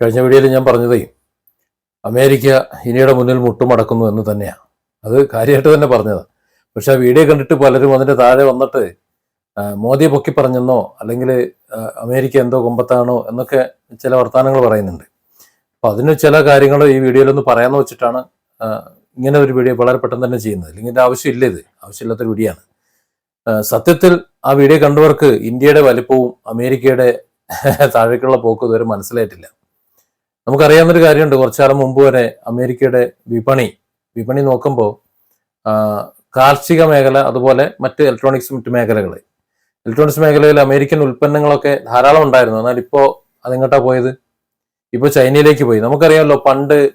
കഴിഞ്ഞ വീഡിയോയിൽ ഞാൻ പറഞ്ഞതേ അമേരിക്ക ഇനിയുടെ മുന്നിൽ മുട്ടുമടക്കുന്നു എന്ന് തന്നെയാണ് അത് കാര്യമായിട്ട് തന്നെ പറഞ്ഞതാണ് പക്ഷെ ആ വീഡിയോ കണ്ടിട്ട് പലരും അതിന്റെ താഴെ വന്നിട്ട് മോദിയെ പൊക്കി പറഞ്ഞെന്നോ അല്ലെങ്കിൽ അമേരിക്ക എന്തോ കൊമ്പത്താണോ എന്നൊക്കെ ചില വർത്തമാനങ്ങൾ പറയുന്നുണ്ട്. അപ്പോൾ അതിന് ചില കാര്യങ്ങൾ ഈ വീഡിയോയിലൊന്ന് പറയാമെന്ന് വെച്ചിട്ടാണ് ഇങ്ങനെ ഒരു വീഡിയോ വളരെ പെട്ടെന്ന് തന്നെ ചെയ്യുന്നത്. അല്ലെങ്കിൽ ഇതിന്റെ ആവശ്യമില്ല ഇത്. ആവശ്യമില്ലാത്തൊരു വീഡിയോ ആണ്. സത്യത്തിൽ ആ വീഡിയോ കണ്ടവർക്ക് ഇന്ത്യയുടെ വലിപ്പവും അമേരിക്കയുടെ താഴേക്കുള്ള പോക്കും ഇതുവരെ മനസ്സിലായിട്ടില്ല. നമുക്കറിയാവുന്നൊരു കാര്യമുണ്ട്. കുറച്ചുകാലം മുമ്പ് വരെ അമേരിക്കയുടെ വിപണി വിപണി നോക്കുമ്പോൾ കാർഷിക മേഖല അതുപോലെ മറ്റ് ഇലക്ട്രോണിക്സ് മറ്റ് മേഖലകൾ ഇലക്ട്രോണിക്സ് മേഖലയിൽ അമേരിക്കൻ ഉൽപ്പന്നങ്ങളൊക്കെ ധാരാളം ഉണ്ടായിരുന്നു. എന്നാൽ ഇപ്പോൾ അതെങ്ങോട്ടാ പോയത്? ഇപ്പോൾ ചൈനയിലേക്ക് പോയി. നമുക്കറിയാമല്ലോ പണ്ട്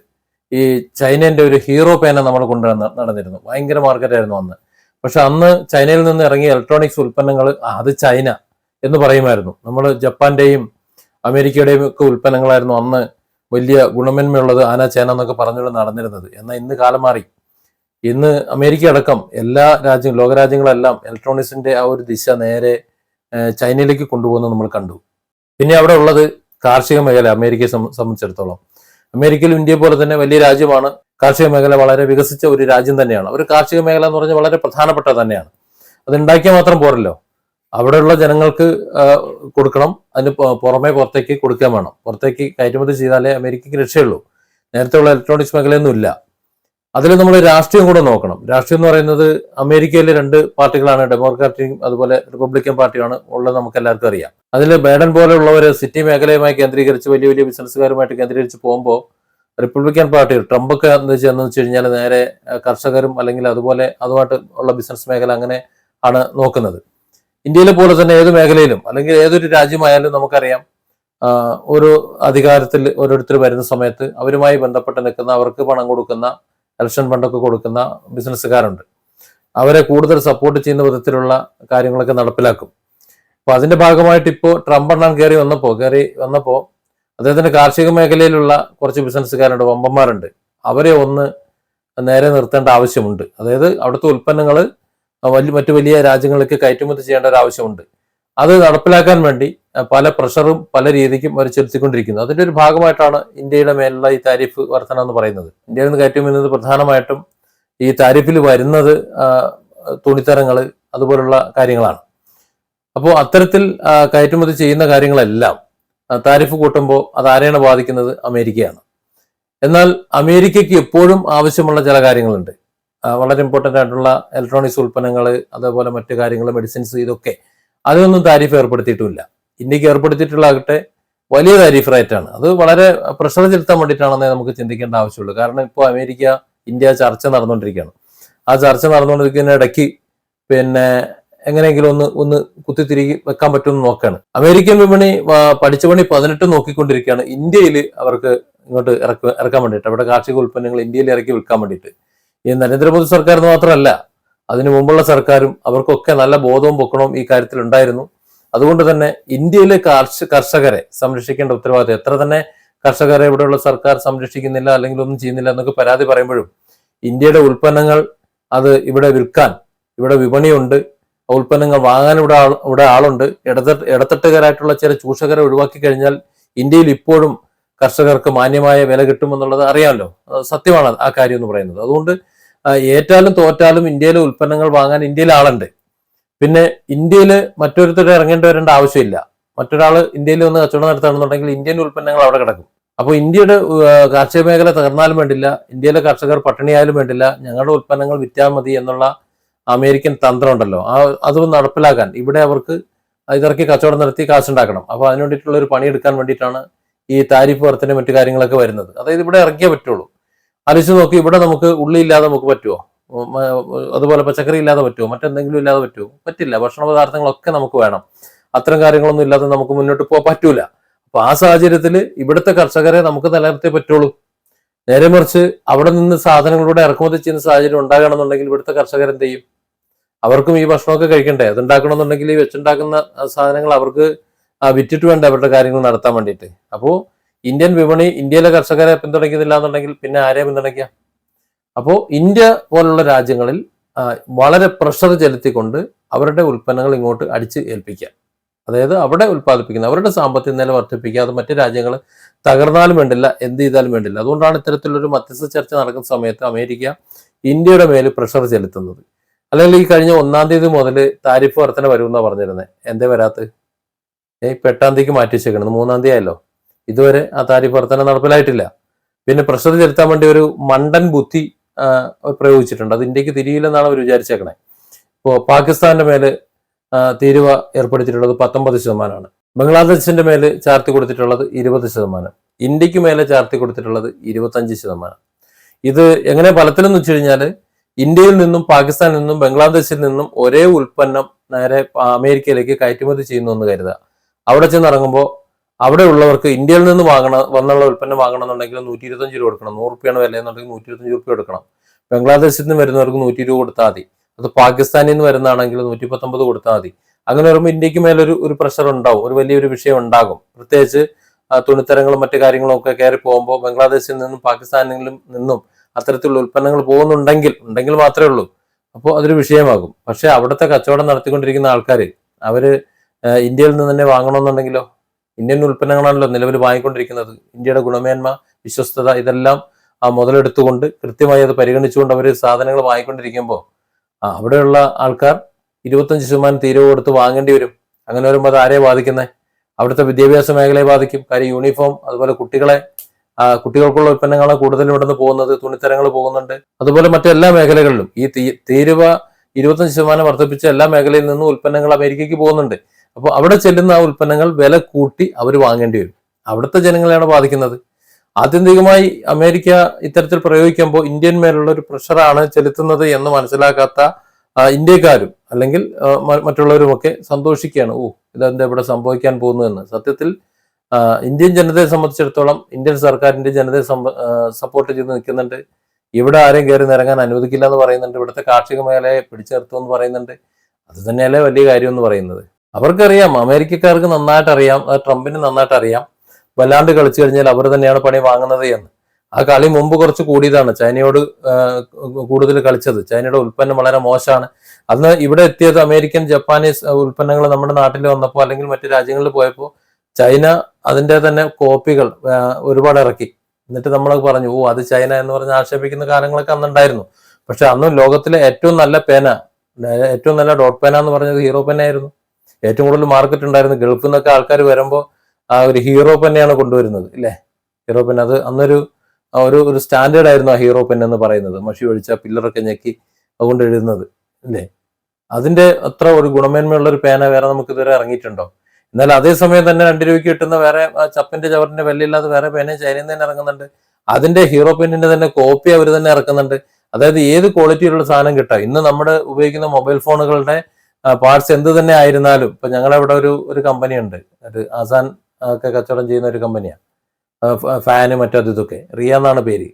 ഈ ചൈനേന്റെ ഒരു ഹീറോ പേന നമ്മൾ കൊണ്ടു നടന്ന- നടന്നിരുന്നു. ഭയങ്കര മാർക്കറ്റായിരുന്നു അന്ന്. പക്ഷെ അന്ന് ചൈനയിൽ നിന്ന് ഇറങ്ങിയ ഇലക്ട്രോണിക്സ് ഉൽപ്പന്നങ്ങൾ അത് ചൈന എന്ന് പറയുമായിരുന്നു. നമ്മൾ ജപ്പാന്റെയും അമേരിക്കയുടെയും ഒക്കെ ഉൽപ്പന്നങ്ങളായിരുന്നു അന്ന് വലിയ ഗുണമേന്മയുള്ളത് ആന ചേന എന്നൊക്കെ പറഞ്ഞുകൊണ്ട് നടന്നിരുന്നത്. എന്നാൽ ഇന്ന് കാലം മാറി. ഇന്ന് അമേരിക്ക അടക്കം എല്ലാ രാജ്യങ്ങളും ലോകരാജ്യങ്ങളെല്ലാം ഇലക്ട്രോണിക്സിന്റെ ആ ഒരു ദിശ നേരെ ചൈനയിലേക്ക് കൊണ്ടുപോകുന്നത് നമ്മൾ കണ്ടു. പിന്നെ അവിടെ ഉള്ളത് കാർഷിക മേഖല അമേരിക്കയെ സംബ- സംബന്ധിച്ചിടത്തോളം. അമേരിക്കയിലും ഇന്ത്യയെ പോലെ തന്നെ വലിയ രാജ്യമാണ്. കാർഷിക മേഖല വളരെ വികസിച്ച ഒരു രാജ്യം തന്നെയാണ്. ഒരു കാർഷിക മേഖല എന്ന് പറഞ്ഞാൽ വളരെ പ്രധാനപ്പെട്ട തന്നെയാണ്. അത് ഉണ്ടാക്കിയാൽ മാത്രം പോരല്ലോ. അവിടെയുള്ള ജനങ്ങൾക്ക് കൊടുക്കണം. അതിന് പുറമെ പുറത്തേക്ക് കൊടുക്കാൻ വേണം. പുറത്തേക്ക് കയറ്റുമതി ചെയ്താലേ അമേരിക്കയ്ക്ക് രക്ഷയുള്ളൂ. നേരത്തെ ഉള്ള ഇലക്ട്രോണിക്സ് മേഖലയൊന്നും ഇല്ല. അതിൽ നമ്മൾ രാഷ്ട്രീയം കൂടെ നോക്കണം. രാഷ്ട്രീയം എന്ന് പറയുന്നത് അമേരിക്കയിലെ രണ്ട് പാർട്ടികളാണ്. ഡെമോക്രാറ്റിക്കും അതുപോലെ റിപ്പബ്ലിക്കൻ പാർട്ടിയാണ് ഉള്ളത് നമുക്ക് എല്ലാവർക്കും അറിയാം. അതിൽ ബൈഡൻ പോലെയുള്ളവർ സിറ്റി മേഖലയുമായി കേന്ദ്രീകരിച്ച് വലിയ വലിയ ബിസിനസ്സുകാരുമായിട്ട് കേന്ദ്രീകരിച്ച് പോകുമ്പോൾ റിപ്പബ്ലിക്കൻ പാർട്ടി ട്രംപൊക്കെ എന്ന് വെച്ചാൽ വെച്ച് കഴിഞ്ഞാൽ നേരെ കർഷകരും അല്ലെങ്കിൽ അതുപോലെ അതുമായിട്ട് ഉള്ള ബിസിനസ് മേഖല അങ്ങനെ ആണ് നോക്കുന്നത്. ഇന്ത്യയിലെ പോലെ തന്നെ ഏത് മേഖലയിലും അല്ലെങ്കിൽ ഏതൊരു രാജ്യമായാലും നമുക്കറിയാം ഒരു അധികാരത്തിൽ ഓരോരുത്തർ വരുന്ന സമയത്ത് അവരുമായി ബന്ധപ്പെട്ട് നിൽക്കുന്ന അവർക്ക് പണം കൊടുക്കുന്ന ഇലക്ഷൻ ഫണ്ടൊക്കെ കൊടുക്കുന്ന ബിസിനസ്സുകാരുണ്ട്. അവരെ കൂടുതൽ സപ്പോർട്ട് ചെയ്യുന്ന വിധത്തിലുള്ള കാര്യങ്ങളൊക്കെ നടപ്പിലാക്കും. അപ്പൊ അതിന്റെ ഭാഗമായിട്ട് ഇപ്പോൾ ട്രംപ് എണ്ണം കയറി വന്നപ്പോ കയറി വന്നപ്പോ അദ്ദേഹത്തിന്റെ കാർഷിക മേഖലയിലുള്ള കുറച്ച് ബിസിനസ്സുകാരുണ്ട് വമ്പന്മാരുണ്ട്. അവരെ ഒന്ന് നേരെ നിർത്തേണ്ട ആവശ്യമുണ്ട്. അതായത് അവിടുത്തെ ഉൽപ്പന്നങ്ങൾ വലിയ മറ്റു വലിയ രാജ്യങ്ങളിലേക്ക് കയറ്റുമതി ചെയ്യേണ്ട ഒരു ആവശ്യമുണ്ട്. അത് നടപ്പിലാക്കാൻ വേണ്ടി പല പ്രഷറും പല രീതിക്കും അവർ ചെലുത്തിക്കൊണ്ടിരിക്കുന്നു. അതിന്റെ ഒരു ഭാഗമായിട്ടാണ് ഇന്ത്യയുടെ മേലുള്ള ഈ താരിഫ് വർധന എന്ന് പറയുന്നത്. ഇന്ത്യയിൽ നിന്ന് കയറ്റുമതി പ്രധാനമായിട്ടും ഈ താരിഫിൽ വരുന്നത് തുണിത്തരങ്ങൾ അതുപോലുള്ള കാര്യങ്ങളാണ്. അപ്പോൾ അത്തരത്തിൽ കയറ്റുമതി ചെയ്യുന്ന കാര്യങ്ങളെല്ലാം താരിഫ് കൂട്ടുമ്പോൾ അത് ആരെയാണ് ബാധിക്കുന്നത്? അമേരിക്കയാണ്. എന്നാൽ അമേരിക്കയ്ക്ക് എപ്പോഴും ആവശ്യമുള്ള ചില കാര്യങ്ങളുണ്ട്. വളരെ ഇമ്പോർട്ടന്റ് ആയിട്ടുള്ള ഇലക്ട്രോണിക്സ് ഉൽപ്പന്നങ്ങൾ അതേപോലെ മറ്റു കാര്യങ്ങൾ മെഡിസിൻസ് ഇതൊക്കെ അതിനൊന്നും താരിഫ് ഏർപ്പെടുത്തിയിട്ടുമില്ല ഇന്ത്യയ്ക്ക് ഏർപ്പെടുത്തിയിട്ടുള്ളാകട്ടെ വലിയ താരിഫ് റേറ്റാണ് അത് വളരെ പ്രഷർ ചെലുത്താൻ വേണ്ടിയിട്ടാണെന്നേ നമുക്ക് ചിന്തിക്കേണ്ട ആവശ്യമുള്ളൂ. കാരണം ഇപ്പോൾ അമേരിക്ക ഇന്ത്യ ചർച്ച നടന്നുകൊണ്ടിരിക്കുകയാണ്. ആ ചർച്ച നടന്നുകൊണ്ടിരിക്കുന്ന ഇടയ്ക്ക് പിന്നെ എങ്ങനെയെങ്കിലും ഒന്ന് ഒന്ന് കുത്തിത്തിരികി വെക്കാൻ പറ്റുമെന്ന് നോക്കുകയാണ് അമേരിക്കൻ വിപണി പഠിച്ച പണി പതിനെട്ട് നോക്കിക്കൊണ്ടിരിക്കുകയാണ്. ഇന്ത്യയിൽ അവർക്ക് ഇങ്ങോട്ട് ഇറക്ക ഇറക്കാൻ വേണ്ടിയിട്ട്. അവിടെ കാർഷിക ഉൽപ്പന്നങ്ങൾ ഇന്ത്യയിൽ ഇറക്കി വിൽക്കാൻ വേണ്ടിയിട്ട്. ഈ നരേന്ദ്രമോദി സർക്കാർ മാത്രമല്ല അതിനു മുമ്പുള്ള സർക്കാരും അവർക്കൊക്കെ നല്ല ബോധവും പൊക്കണവും ഈ കാര്യത്തിൽ ഉണ്ടായിരുന്നു. അതുകൊണ്ട് തന്നെ ഇന്ത്യയിലെ കർഷകരെ സംരക്ഷിക്കേണ്ട ഉത്തരവാദിത്വം എത്ര തന്നെ കർഷകരെ ഇവിടെയുള്ള സർക്കാർ സംരക്ഷിക്കുന്നില്ല അല്ലെങ്കിൽ ഒന്നും ചെയ്യുന്നില്ല എന്നൊക്കെ പരാതി പറയുമ്പോഴും ഇന്ത്യയുടെ ഉൽപ്പന്നങ്ങൾ അത് ഇവിടെ വിൽക്കാൻ ഇവിടെ വിപണിയുണ്ട്. ഉൽപ്പന്നങ്ങൾ വാങ്ങാൻ ഇവിടെ ആൾ ഇവിടെ ആളുണ്ട്. ഇടത്തട്ട് ഇടത്തട്ടുകാരായിട്ടുള്ള ചില ചൂഷകരെ ഒഴിവാക്കി കഴിഞ്ഞാൽ ഇന്ത്യയിൽ ഇപ്പോഴും കർഷകർക്ക് മാന്യമായ വില കിട്ടുമെന്നുള്ളത് അറിയാമല്ലോ. സത്യമാണ് ആ കാര്യം എന്ന് പറയുന്നത്. അതുകൊണ്ട് ഏറ്റാലും തോറ്റാലും ഇന്ത്യയിലെ ഉൽപ്പന്നങ്ങൾ വാങ്ങാൻ ഇന്ത്യയിൽ ആളുണ്ട്. പിന്നെ ഇന്ത്യയിൽ മറ്റൊരുത്തർ ഇറങ്ങേണ്ടി വരേണ്ട ആവശ്യമില്ല. മറ്റൊരാൾ ഇന്ത്യയിൽ വന്ന് കച്ചവടം നടത്തുകയാണെന്നുണ്ടെങ്കിൽ ഇന്ത്യൻ ഉൽപ്പന്നങ്ങൾ അവിടെ കിടക്കും. അപ്പോൾ ഇന്ത്യയുടെ കാർഷിക മേഖല തകർന്നാലും വേണ്ടില്ല ഇന്ത്യയിലെ കർഷകർ പട്ടിണിയായാലും വേണ്ടില്ല ഞങ്ങളുടെ ഉൽപ്പന്നങ്ങൾ വിറ്റാൽ മതി എന്നുള്ള അമേരിക്കൻ തന്ത്രം ഉണ്ടല്ലോ. ആ അത് നടപ്പിലാക്കാൻ ഇവിടെ അവർക്ക് ഇതിറക്കി കച്ചവടം നടത്തി കാശുണ്ടാക്കണം. അപ്പോൾ അതിനുവേണ്ടിയിട്ടുള്ള ഒരു പണിയെടുക്കാൻ വേണ്ടിയിട്ടാണ് ഈ താരിഫ് വർധന മറ്റു കാര്യങ്ങളൊക്കെ വരുന്നത്. അതായത് ഇവിടെ ഇറക്കിയേ പറ്റുള്ളൂ. ആലോചിച്ച് നോക്കി ഇവിടെ നമുക്ക് ഉള്ളി ഇല്ലാതെ നമുക്ക് പറ്റുമോ അതുപോലെ പച്ചക്കറി ഇല്ലാതെ പറ്റുമോ മറ്റെന്തെങ്കിലും ഇല്ലാതെ പറ്റുമോ പറ്റില്ല. ഭക്ഷണ പദാർത്ഥങ്ങളൊക്കെ നമുക്ക് വേണം. അത്തരം കാര്യങ്ങളൊന്നും ഇല്ലാതെ നമുക്ക് മുന്നോട്ട് പോകാൻ പറ്റൂല. അപ്പൊ ആ സാഹചര്യത്തിൽ ഇവിടുത്തെ കർഷകരെ നമുക്ക് നിലനിർത്തിയേ പറ്റുള്ളൂ. നേരെ മറിച്ച് അവിടെ നിന്ന് സാധനങ്ങളുടെ ഇറക്കുമതി ചെയ്യുന്ന സാഹചര്യം ഉണ്ടാകണമെന്നുണ്ടെങ്കിൽ ഇവിടുത്തെ കർഷകർ എന്ത് ചെയ്യും? അവർക്കും ഈ ഭക്ഷണമൊക്കെ കഴിക്കണ്ടേ? അത് ഉണ്ടാക്കണമെന്നുണ്ടെങ്കിൽ ഈ വെച്ചുണ്ടാക്കുന്ന സാധനങ്ങൾ അവർക്ക് വിറ്റിട്ട് വേണ്ട അവരുടെ കാര്യങ്ങൾ നടത്താൻ വേണ്ടിയിട്ട്. അപ്പോൾ ഇന്ത്യൻ വിപണി ഇന്ത്യയിലെ കർഷകരെ പിന്തുണയ്ക്കുന്നില്ല എന്നുണ്ടെങ്കിൽ പിന്നെ ആരെ പിന്തുണയ്ക്കുക? അപ്പോൾ ഇന്ത്യ പോലുള്ള രാജ്യങ്ങളിൽ വളരെ പ്രഷർ ചെലുത്തിക്കൊണ്ട് അവരുടെ ഉൽപ്പന്നങ്ങൾ ഇങ്ങോട്ട് അടിച്ച് ഏൽപ്പിക്കുക. അതായത് അവിടെ ഉൽപ്പാദിപ്പിക്കുന്ന അവരുടെ സാമ്പത്തിക നില വർദ്ധിപ്പിക്കുക അത് മറ്റു രാജ്യങ്ങൾ തകർന്നാലും വേണ്ടില്ല എന്ത് ചെയ്താലും വേണ്ടില്ല. അതുകൊണ്ടാണ് ഇത്തരത്തിലൊരു മധ്യസ്ഥ ചർച്ച നടക്കുന്ന സമയത്ത് അമേരിക്ക ഇന്ത്യയുടെ മേൽ പ്രഷർ ചെലുത്തുന്നത്. അല്ലെങ്കിൽ ഈ കഴിഞ്ഞ ഒന്നാം തീയതി മുതൽ താരിഫ് വർധന വരുമെന്നാണ് പറഞ്ഞിരുന്നത് എന്തേ വരാത്ത ഏ ഇപ്പൊ എട്ടാം തീയതിക്ക് മാറ്റി വെച്ചേക്കണത് മൂന്നാം തീയതി ആയല്ലോ. ഇതുവരെ ആ താരിഫ് വർധന നടപ്പിലായിട്ടില്ല. പിന്നെ പ്രഷർ ചെലുത്താൻ വേണ്ടി ഒരു മണ്ടൻ ബുദ്ധി പ്രയോഗിച്ചിട്ടുണ്ട്. അത് ഇന്ത്യയ്ക്ക് തിരിയില്ലെന്നാണ് അവർ വിചാരിച്ചേക്കണേ. ഇപ്പോൾ പാകിസ്ഥാന്റെ മേൽ തീരുവ ഏർപ്പെടുത്തിയിട്ടുള്ളത് പത്തൊമ്പത് ശതമാനമാണ്. ബംഗ്ലാദേശിന്റെ മേൽ ചാർത്തി കൊടുത്തിട്ടുള്ളത് ഇരുപത് ശതമാനം. ഇന്ത്യയ്ക്ക് മേലെ ചാർത്തി കൊടുത്തിട്ടുള്ളത് ഇരുപത്തഞ്ച് ശതമാനം. ഇത് എങ്ങനെ ഫലത്തിലെന്ന് വെച്ച് കഴിഞ്ഞാൽ ഇന്ത്യയിൽ നിന്നും പാകിസ്ഥാനിൽ നിന്നും ബംഗ്ലാദേശിൽ നിന്നും ഒരേ ഉൽപ്പന്നം നേരെ അമേരിക്കയിലേക്ക് കയറ്റുമതി ചെയ്യുന്നു എന്ന് കരുതുക അവിടെ ചെന്നിറങ്ങുമ്പോൾ അവിടെ ഉള്ളവർക്ക് ഇന്ത്യയിൽ നിന്ന് വാങ്ങണം വന്നുള്ള ഉൽപ്പന്നം വാങ്ങണമെന്നുണ്ടെങ്കിൽ നൂറ്റി ഇരുപത്തഞ്ച് രൂപ കൊടുക്കണം. നൂറ് റുപ്യാണ് വില എന്നുണ്ടെങ്കിൽ നൂറ്റി ഇരുപത്തഞ്ച് രൂപ കൊടുക്കണം. ബംഗ്ലാദേശിൽ നിന്ന് വരുന്നവർക്ക് നൂറ്റി രൂപ കൊടുത്താൽ മതി. അത് പാകിസ്ഥാനിൽ നിന്ന് വരുന്നതാണെങ്കിൽ നൂറ്റി പത്തൊമ്പത് കൊടുത്താൽ മതി. അങ്ങനെ വരുമ്പോൾ ഇന്ത്യയ്ക്ക് മേലൊരു ഒരു പ്രഷർ ഉണ്ടാവും. ഒരു വലിയൊരു വിഷയം ഉണ്ടാകും. പ്രത്യേകിച്ച് തുണിത്തരങ്ങളും മറ്റു കാര്യങ്ങളും ഒക്കെ കയറി പോകുമ്പോൾ ബംഗ്ലാദേശിൽ നിന്നും പാകിസ്ഥാനിലും നിന്നും അത്തരത്തിലുള്ള ഉൽപ്പന്നങ്ങൾ പോകുന്നുണ്ടെങ്കിൽ ഉണ്ടെങ്കിൽ മാത്രമേ ഉള്ളൂ. അപ്പോൾ അതൊരു വിഷയമാകും. പക്ഷേ അവിടുത്തെ കച്ചവടം നടത്തിക്കൊണ്ടിരിക്കുന്ന ആൾക്കാർ അവർ ആ, ഇന്ത്യയിൽ നിന്ന് തന്നെ വാങ്ങണമെന്നുണ്ടെങ്കിലോ? ഇന്ത്യൻ ഉൽപ്പന്നങ്ങളാണല്ലോ നിലവിൽ വാങ്ങിക്കൊണ്ടിരിക്കുന്നത്. ഇന്ത്യയുടെ ഗുണമേന്മ വിശ്വസ്തത ഇതെല്ലാം ആ മുതലെടുത്തുകൊണ്ട് കൃത്യമായി അത് പരിഗണിച്ചുകൊണ്ട് അവർ സാധനങ്ങൾ വാങ്ങിക്കൊണ്ടിരിക്കുമ്പോൾ അവിടെയുള്ള ആൾക്കാർ ഇരുപത്തഞ്ച് ശതമാനം തീരുവ കൊടുത്ത് വാങ്ങേണ്ടി വരും. അങ്ങനെ വരുമ്പോൾ അത് ആരെയാണ് ബാധിക്കുന്നത് അവിടുത്തെ വിദ്യാഭ്യാസ മേഖലയെ ബാധിക്കും. കാര്യം യൂണിഫോം അതുപോലെ കുട്ടികളെ കുട്ടികൾക്കുള്ള ഉൽപ്പന്നങ്ങളാണ് കൂടുതലും ഇവിടുന്ന് പോകുന്നത് തുണിത്തരങ്ങൾ പോകുന്നുണ്ട്. അതുപോലെ മറ്റെല്ലാ മേഖലകളിലും ഈ തീരുവ ഇരുപത്തഞ്ച് ശതമാനം വർദ്ധിപ്പിച്ച എല്ലാ മേഖലയിൽ നിന്നും ഉൽപ്പന്നങ്ങൾ അമേരിക്കയ്ക്ക് പോകുന്നുണ്ട്. അപ്പോൾ അവിടെ ചെല്ലുന്ന ആ ഉൽപ്പന്നങ്ങൾ വില കൂട്ടി അവർ വാങ്ങേണ്ടി വരും. അവിടുത്തെ ജനങ്ങളെയാണ് ബാധിക്കുന്നത്. ആത്യന്തികമായി അമേരിക്ക ഇത്തരത്തിൽ പ്രയോഗിക്കുമ്പോൾ ഇന്ത്യൻ മേലുള്ള ഒരു പ്രഷറാണ് ചെലുത്തുന്നത് എന്ന് മനസ്സിലാക്കാത്ത ഇന്ത്യക്കാരും അല്ലെങ്കിൽ മറ്റുള്ളവരുമൊക്കെ സന്തോഷിക്കുകയാണ്. ഓ ഇതെന്താ ഇവിടെ സംഭവിക്കാൻ പോകുന്നു എന്ന്. സത്യത്തിൽ ഇന്ത്യൻ ജനതയെ സംബന്ധിച്ചിടത്തോളം ഇന്ത്യൻ സർക്കാരിന്റെ ജനതയെ സപ്പോർട്ട് ചെയ്ത് നിൽക്കുന്നുണ്ട്. ഇവിടെ ആരെയും കയറി നിറങ്ങാൻ അനുവദിക്കില്ല എന്ന് പറയുന്നുണ്ട്. ഇവിടുത്തെ കാർഷിക മേഖലയെ പിടിച്ചു നിർത്തുമെന്ന് പറയുന്നുണ്ട്. അത് തന്നെയല്ലേ വലിയ കാര്യം എന്ന് പറയുന്നത്. അവർക്കറിയാം അമേരിക്കക്കാർക്ക് നന്നായിട്ട് അറിയാം ട്രംപിന് നന്നായിട്ട് അറിയാം വല്ലാണ്ട് കളിച്ചു കഴിഞ്ഞാൽ അവർ തന്നെയാണ് പണി വാങ്ങുന്നത് എന്ന്. ആ കളി മുമ്പ് കുറച്ച് കൂടിയതാണ്. ചൈനയോട് കൂടുതൽ കളിച്ചത്. ചൈനയുടെ ഉൽപ്പന്നം വളരെ മോശമാണ്. അന്ന് ഇവിടെ എത്തിയത് അമേരിക്കൻ ജപ്പാനീസ് ഉൽപ്പന്നങ്ങൾ നമ്മുടെ നാട്ടിൽ വന്നപ്പോൾ അല്ലെങ്കിൽ മറ്റു രാജ്യങ്ങളിൽ പോയപ്പോൾ ചൈന അതിന്റെ തന്നെ കോപ്പികൾ ഒരുപാട് ഇറക്കി. എന്നിട്ട് നമ്മൾ പറഞ്ഞു ഓ അത് ചൈന എന്ന് പറഞ്ഞ് ആക്ഷേപിക്കുന്ന കാലങ്ങളൊക്കെ അന്നുണ്ടായിരുന്നു. പക്ഷെ അന്നും ലോകത്തിലെ ഏറ്റവും നല്ല പേന ഏറ്റവും നല്ല ഡോട്ട് പേന എന്ന് പറഞ്ഞത് ഹീറോ പേന ആയിരുന്നു ഏറ്റവും കൂടുതൽ മാർക്കറ്റ് ഉണ്ടായിരുന്ന ഗൾഫിൽ നിന്നൊക്കെ ആൾക്കാർ വരുമ്പോൾ ആ ഒരു ഹീറോ പെന്നെയാണ് കൊണ്ടുവരുന്നത് ഇല്ലേ? ഹീറോ പെൻ അത് അന്നൊരു ഒരു ഒരു സ്റ്റാൻഡേർഡ് ആയിരുന്നു ആ ഹീറോ പെൻ എന്ന് പറയുന്നത്. മഷി ഒഴിച്ച പില്ലറൊക്കെ ഞെക്കി അതുകൊണ്ട് എഴുതുന്നത് അല്ലേ അതിന്റെ അത്ര ഒരു ഗുണമേന്മയുള്ള ഒരു പേന വേറെ നമുക്ക് ഇതുവരെ ഇറങ്ങിയിട്ടുണ്ടോ? എന്നാൽ അതേസമയം തന്നെ രണ്ട് രൂപയ്ക്ക് കിട്ടുന്ന വേറെ ചപ്പിന്റെ ചവറിന്റെ വിലയില്ലാതെ വേറെ പേന ചൈനയിൽ നിന്ന് തന്നെ ഇറങ്ങുന്നുണ്ട്. അതിന്റെ ഹീറോ പെന്നിന്റെ തന്നെ കോപ്പി അവർ തന്നെ ഇറക്കുന്നുണ്ട്. അതായത് ഏത് ക്വാളിറ്റിയിലുള്ള സാധനം കിട്ടാം? ഇന്ന് നമ്മുടെ ഉപയോഗിക്കുന്ന മൊബൈൽ ഫോണുകളുടെ പാർട്സ് എന്ത് തന്നെ ആയിരുന്നാലും ഇപ്പൊ ഞങ്ങളവിടെ ഒരു ഒരു കമ്പനി ഉണ്ട്. ഒരു ആസാൻ ഒക്കെ കച്ചവടം ചെയ്യുന്ന ഒരു കമ്പനിയാണ് ഫാന് മറ്റത് ഇതൊക്കെ. റിയ എന്നാണ് പേര്.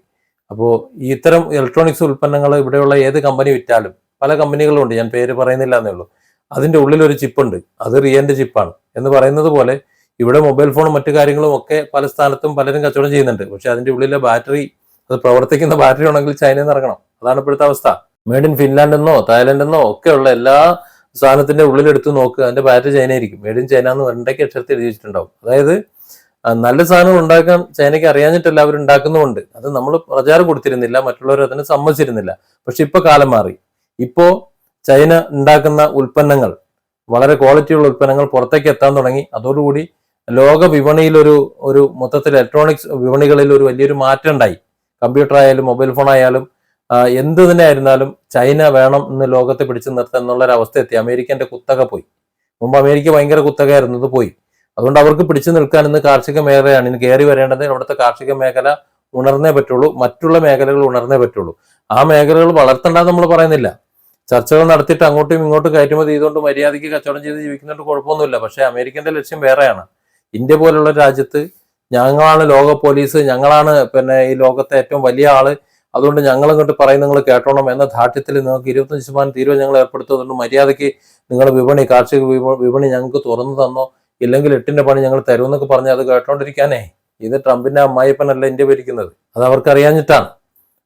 അപ്പോൾ ഇത്തരം ഇലക്ട്രോണിക്സ് ഉൽപ്പന്നങ്ങൾ ഇവിടെയുള്ള ഏത് കമ്പനി വിറ്റാലും പല കമ്പനികളും ഉണ്ട്. ഞാൻ പേര് പറയുന്നില്ല എന്നേ ഉള്ളൂ. അതിന്റെ ഉള്ളിൽ ഒരു ചിപ്പുണ്ട് അത് റിയന്റെ ചിപ്പാണ് എന്ന് പറയുന്നത് പോലെ ഇവിടെ മൊബൈൽ ഫോണും മറ്റു കാര്യങ്ങളും ഒക്കെ പല സ്ഥാനത്തും പലരും കച്ചവടം ചെയ്യുന്നുണ്ട്. പക്ഷെ അതിന്റെ ഉള്ളിലെ ബാറ്ററി അത് പ്രവർത്തിക്കുന്ന ബാറ്ററി ആണെങ്കിൽ ചൈനയിൽ നിന്ന് ഇറങ്ങണം. അതാണ് ഇപ്പോഴത്തെ അവസ്ഥ. മേഡ് ഇൻ ഫിൻലാൻഡ് എന്നോ തായ്ലൻഡ് എന്നോ ഒക്കെയുള്ള എല്ലാ സാധനത്തിന്റെ ഉള്ളിലെടുത്ത് നോക്കുക അതിന്റെ പാറ്റ് ചൈന ആയിരിക്കും മേഡ് ഇൻ ചൈന എന്ന് വെണ്ടയ്ക്ക് അക്ഷരത്തിൽ എഴുതി വെച്ചിട്ടുണ്ടാവും. അതായത് നല്ല സാധനം ഉണ്ടാക്കാൻ ചൈനയ്ക്ക് അറിയാഞ്ഞിട്ടല്ല അവർ ഉണ്ടാക്കുന്നുമുണ്ട് അത് നമ്മൾ പ്രചാരം കൊടുത്തിരുന്നില്ല മറ്റുള്ളവർ അതിനെ സമ്മതിച്ചിരുന്നില്ല. പക്ഷെ ഇപ്പൊ കാലം മാറി. ഇപ്പോ ചൈന ഉണ്ടാക്കുന്ന ഉൽപ്പന്നങ്ങൾ വളരെ ക്വാളിറ്റിയുള്ള ഉൽപ്പന്നങ്ങൾ പുറത്തേക്ക് എത്താൻ തുടങ്ങി. അതോടുകൂടി ലോക വിപണിയിൽ ഒരു ഒരു മൊത്തത്തിൽ ഇലക്ട്രോണിക്സ് വിപണികളിൽ ഒരു വലിയൊരു മാറ്റം ഉണ്ടായി. കമ്പ്യൂട്ടർ ആയാലും മൊബൈൽ ഫോൺ ആയാലും എന്ത് തന്നെ ആയിരുന്നാലും ചൈന വേണം എന്ന് ലോകത്തെ പിടിച്ചു നിർത്തുക എന്നുള്ള ഒരു അവസ്ഥ എത്തി. അമേരിക്കന്റെ കുത്തക പോയി. മുമ്പ് അമേരിക്ക ഭയങ്കര കുത്തകയായിരുന്നു അത് പോയി. അതുകൊണ്ട് അവർക്ക് പിടിച്ചു നിൽക്കാൻ ഇന്ന് കാർഷിക മേഖലയാണ്. ഇനി കയറി വരേണ്ടത് അവിടുത്തെ കാർഷിക മേഖല ഉണർന്നേ പറ്റുള്ളൂ. മറ്റുള്ള മേഖലകൾ ഉണർന്നേ പറ്റുള്ളൂ. ആ മേഖലകൾ വളർത്തണ്ടെന്ന് നമ്മൾ പറയുന്നില്ല. ചർച്ചകൾ നടത്തിയിട്ട് അങ്ങോട്ടും ഇങ്ങോട്ടും കയറ്റുമതി ചെയ്തുകൊണ്ട് മര്യാദയ്ക്ക് കച്ചവടം ചെയ്ത് ജീവിക്കുന്നതുകൊണ്ട് കുഴപ്പമൊന്നുമില്ല. പക്ഷേ അമേരിക്കന്റെ ലക്ഷ്യം വേറെയാണ്. ഇന്ത്യ പോലുള്ള രാജ്യത്ത് ഞങ്ങളാണ് ലോക പോലീസ്. ഞങ്ങളാണ് പിന്നെ ഈ ലോകത്തെ ഏറ്റവും വലിയ ആൾ. അതുകൊണ്ട് ഞങ്ങൾ അങ്ങോട്ട് പറയും നിങ്ങൾ കേട്ടോണം എന്ന ധാർഢ്യത്തിൽ നിങ്ങൾക്ക് ഇരുപത്തഞ്ച് ശതമാനം തീരുവ ഞങ്ങൾ ഏർപ്പെടുത്തുന്നുണ്ട്. മര്യാദയ്ക്ക് നിങ്ങൾ വിപണി കാർഷിക വിപ- വിപണി ഞങ്ങൾക്ക് തുറന്നു തന്നോ ഇല്ലെങ്കിൽ എട്ടിന്റെ പണി ഞങ്ങൾ തരുമെന്നൊക്കെ പറഞ്ഞ് അത് കേട്ടോണ്ടിരിക്കാനേ. ഇത് ട്രംപിന്റെ അമ്മായിപ്പനല്ല ഇന്ത്യ ഭരിക്കുന്നത്? അത് അവർക്ക് അറിയാഞ്ഞിട്ടാണ്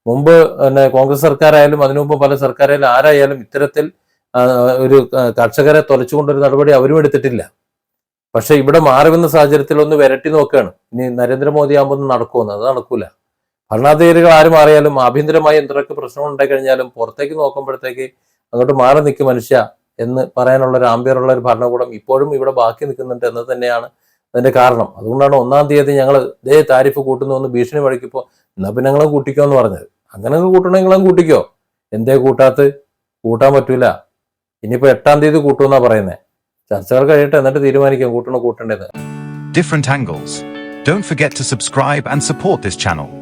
മുമ്പ് പിന്നെ കോൺഗ്രസ് സർക്കാരായാലും അതിനു മുമ്പ് പല സർക്കാരായാലും ആരായാലും ഇത്തരത്തിൽ ഒരു കർഷകരെ തൊലച്ചുകൊണ്ടൊരു നടപടി അവരും എടുത്തിട്ടില്ല. പക്ഷെ ഇവിടെ മാറി വന്ന സാഹചര്യത്തിൽ ഒന്ന് വിരട്ടി നോക്കുകയാണ്. ഇനി നരേന്ദ്രമോദി ആകുമ്പോൾ നടക്കുമെന്ന് അത് നടക്കൂല. ഭരണാധികാരികൾ ആര് മാറിയാലും ആഭ്യന്തരമായി എന്തൊക്കെ പ്രശ്നം ഉണ്ടായി കഴിഞ്ഞാലും പുറത്തേക്ക് നോക്കുമ്പോഴത്തേക്ക് അങ്ങോട്ട് മാറി നിൽക്കും മനുഷ്യ എന്ന് പറയാനുള്ള ഒരു ആംബിയറുള്ള ഒരു ഭരണകൂടം ഇപ്പോഴും ഇവിടെ ബാക്കി നിൽക്കുന്നുണ്ട് എന്ന് തന്നെയാണ് അതിന്റെ കാരണം. അതുകൊണ്ടാണ് ഒന്നാം തീയതി ഞങ്ങൾ ഇതേ താരിഫ് കൂട്ടുന്നു എന്ന് ഭീഷണി വഴിക്കിപ്പോ എന്നാ പിന്നെ ഞങ്ങളും കൂട്ടിക്കോ എന്ന് പറഞ്ഞത്. അങ്ങനെ കൂട്ടണമെങ്കിലും കൂട്ടിക്കോ. എന്തേ കൂട്ടാത്ത് കൂട്ടാൻ പറ്റൂല. ഇനിയിപ്പോ എട്ടാം തീയതി കൂട്ടുമെന്നാ പറയുന്നത് ചർച്ചകൾ കഴിയട്ടെ എന്നിട്ട് തീരുമാനിക്കാം കൂട്ടണോ കൂട്ടേണ്ടത്. Different angles. Don't forget to subscribe and support this channel.